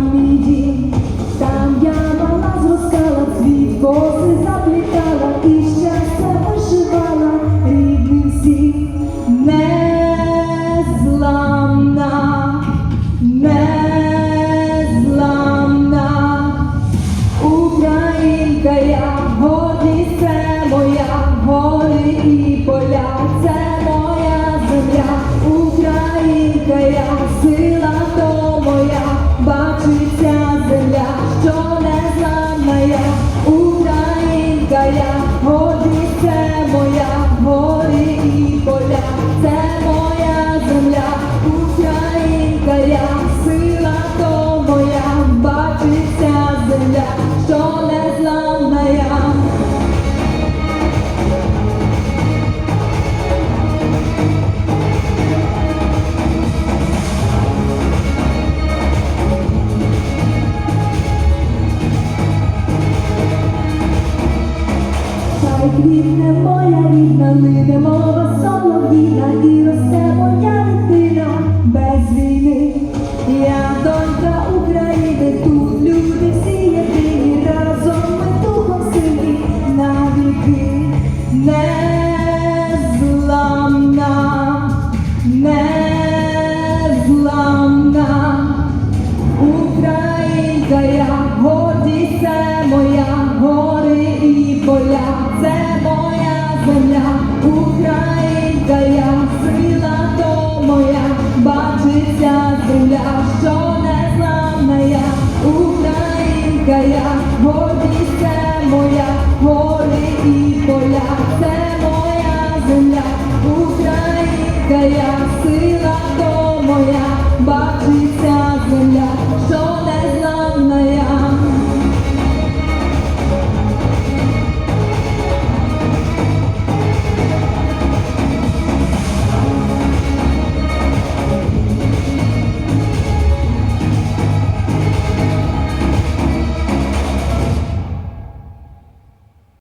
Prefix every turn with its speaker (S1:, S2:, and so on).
S1: дім, там я мала зростала, цвіт коси заплітала і щастя вишивала рідним всім. Незламна, незламна, Українка я, Хай квітне моя рідна, лине мова солов'їна і росте моя дитина без війни. Я донька Я, гордість моя, гори і поля,